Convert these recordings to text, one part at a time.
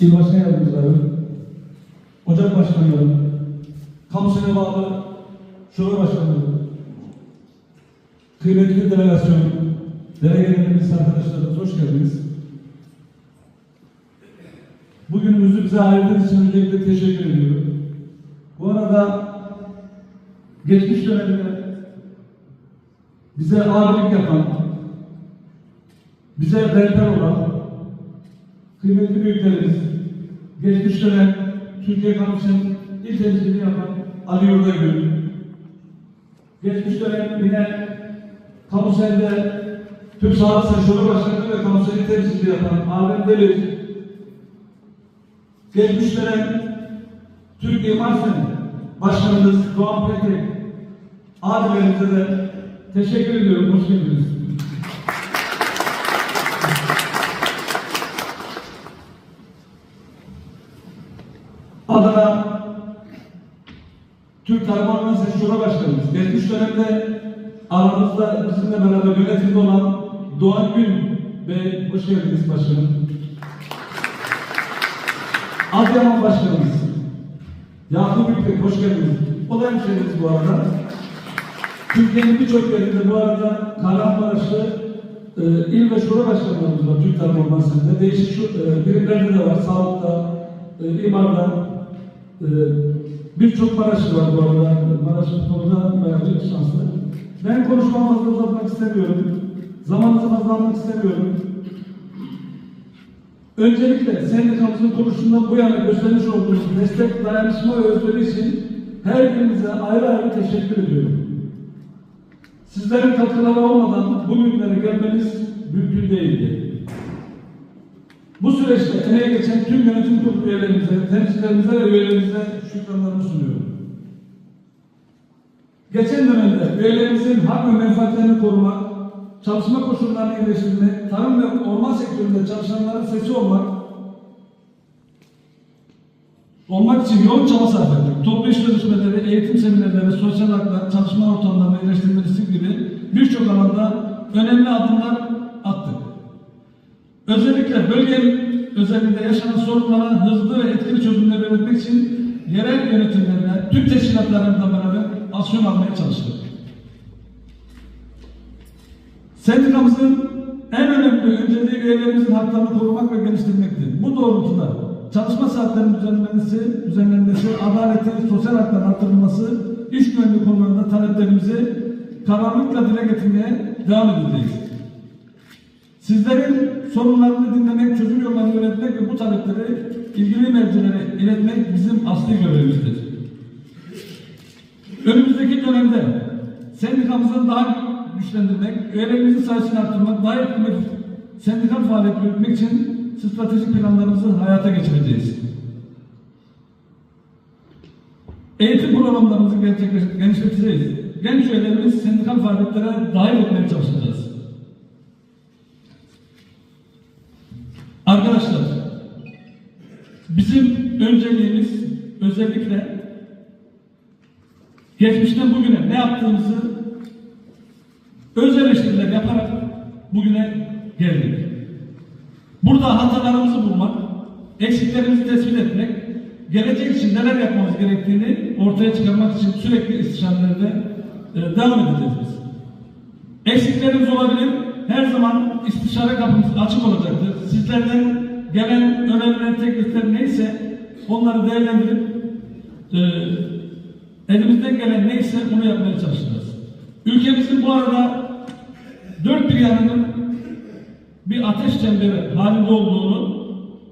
İl Başkan Yardımcıları, Ocak Başkanları, Kamusuna bağlı Şube Başkanları, kıymetli delegasyon, delegelerimiz, arkadaşlarımız hoş geldiniz. Bugünümüzü bize ayırdığınız için öncelikle teşekkür ediyorum. Bu arada geçmiş dönemde bize abilik yapan, bize rehber olan kıymetli büyüklerimiz, geçmiş dönem Türkiye Kamusu'nun ilk temsilciliğini yapan Ali Yurdagül, geçmiş dönem yine Kamusel'de Türk Sağlık Şube Başkanı ve Kamusel'i temsilciliği yapan Adem Demir, geçmiş dönem Türkiye Marsen Başkanımız Doğan Petek, abilerimize de teşekkür ediyorum. Hoş geldiniz. Adana Türk Tarım Ormanı Şura Başkanımız. Geçmiş dönemde aramızda bizimle beraber yönetimde olan Doğan Gün Bey, hoş geldiniz başkanım. Adıyaman Başkanımız. Yakup İpek, hoş geldiniz. O da hemşehrimiz bu arada. Türkiye'nin birçok yerinde bu arada Kahramanmaraşlı e, il ve şube başkanlarımız var Türk Tarım Ormanı'nda. Değişik şu, e, birimlerde de var. Sağlıkta, e, imarda. Birçok Maraşlı var bu arada. Maraş bayağı bir şanslı. Ben konuşmamı fazla uzatmak istemiyorum. Zamanınızı fazla almak istemiyorum. Öncelikle sendikamızın kuruluşundan bu yana göstermiş olduğunuz destek, dayanışma ve özveri için her birinize ayrı ayrı teşekkür ediyorum. Sizlerin katkıları olmadan bugünlere gelmeniz mümkün değildi. Bu süreçte emeği geçen tüm yönetim kurulu üyelerimize, temsilcilerimize ve üyelerimize şükranlarımı sunuyorum. Geçen dönemde üyelerimizin hak ve menfaatlerini korumak, çalışma koşullarını iyileştirmek, tarım ve orman sektöründe çalışanların sesi olmak, olmak için yoğun çaba sarf ettik. Toplu iş görüşmeleri, eğitim seminerleri, sosyal haklar, çalışma ortamlarını iyileştirmesi gibi birçok alanda önemli adımlar. Özellikle bölge özelinde yaşanan sorunlara hızlı ve etkili çözümler üretmek için yerel yönetimlerine, tüm teşkilatlarımızla beraber aksiyon almaya çalıştık. Sendikamızın en önemli önceliği üyelerimizin haklarını korumak ve geliştirmektir. Bu doğrultuda çalışma saatlerinin düzenlenmesi, düzenlenmesi, adaleti, sosyal hakların artırılması, iş güvenliği konularında taleplerimizi kararlılıkla dile getirmeye devam edeceğiz. Sizlerin sorunlarını dinlemek, çözüm yollarını üretmek ve bu talepleri ilgili mercilere iletmek bizim asli görevimizdir. Önümüzdeki dönemde sendikamızı daha güçlendirmek, üyelerimizin sayısını arttırmak, daha etkili sendikal faaliyet yürütmek için stratejik planlarımızı hayata geçireceğiz. Eğitim programlarımızı genişleteceğiz. Genç üyelerimiz sendikal faaliyetlere dahil etmeye çalışacağız. Bizim önceliğimiz özellikle geçmişten bugüne ne yaptığımızı öz eleştiriler yaparak bugüne geldik. Burada hatalarımızı bulmak, eksiklerimizi tespit etmek, gelecek için neler yapmamız gerektiğini ortaya çıkarmak için sürekli istişarelerde e, devam edeceğiz biz. Eksiklerimiz olabilir, her zaman istişare kapımız açık olacaktır. Gelen öneriler, teklifler neyse onları değerlendirip e, elimizden gelen neyse onu yapmaya çalışacağız. Ülkemizin bu arada dört bir yanının bir ateş çemberi halinde olduğunu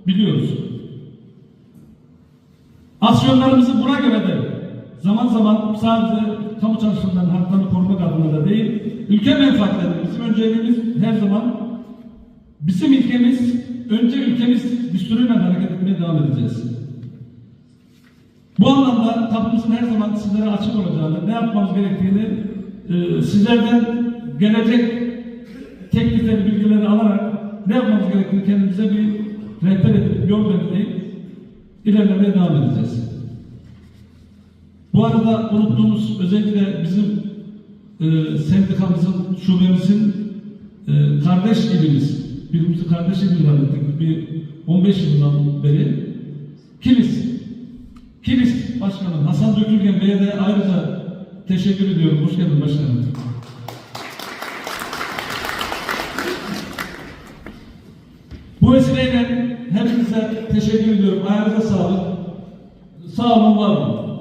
biliyoruz. Aksiyonlarımızı buna göre de zaman zaman sadece kamu çalışanlarının haklarını korumak adına da değil, ülke menfaatleri bizim önceliğimiz her zaman bizim ilkemiz, önce ülkemiz düsturuyla hareket etmeye devam edeceğiz. Bu anlamda kapımızın her zaman sizlere açık olacağını, ne yapmamız gerektiğini e, sizlerden gelecek teklifleri, bilgileri alarak ne yapmamız gerektiğini kendimize bir rehber edip, yol belirleyip ilerlemeye devam edeceğiz. Bu arada unuttuğumuz özellikle bizim e, sendikamızın, şubemizin e, kardeş ilimiz birbirimizi kardeşim ilan ettik. Bir 15 yıldan beri. Kilis. Kilis Başkanım Hasan Dökülgen Bey'e de ayrıca teşekkür ediyorum. Hoş geldin başkanım. Bu vesileyle hepinize teşekkür ediyorum. Ayağınıza sağlık. Sağ olun, var olun.